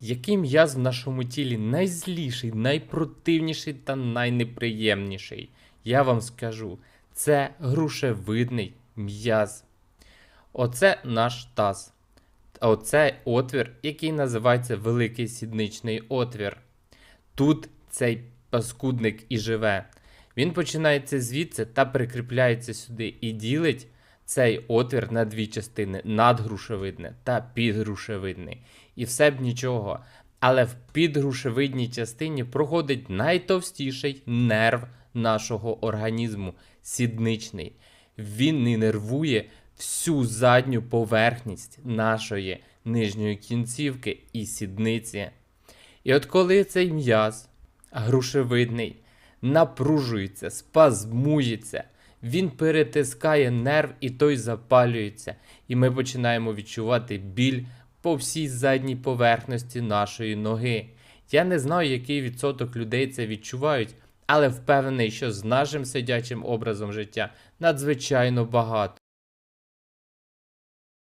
Який м'яз в нашому тілі найзліший, найпротивніший та найнеприємніший? Я вам скажу, це грушевидний м'яз. Оце наш таз. Оце отвір, який називається великий сідничний отвір. Тут цей паскудник і живе. Він починається звідси та прикріпляється сюди і ділить цей отвір на дві частини: надгрушевидне та підгрушевидний. І все б нічого. Але в підгрушевидній частині проходить найтовстіший нерв нашого організму сідничний. Він інервує всю задню поверхність нашої нижньої кінцівки і сідниці. І от коли цей м'яз грушевидний напружується, спазмується, він перетискає нерв і той запалюється, і ми починаємо відчувати біль по всій задній поверхності нашої ноги. Я не знаю, який відсоток людей це відчувають, але впевнений, що з нашим сидячим образом життя надзвичайно багато.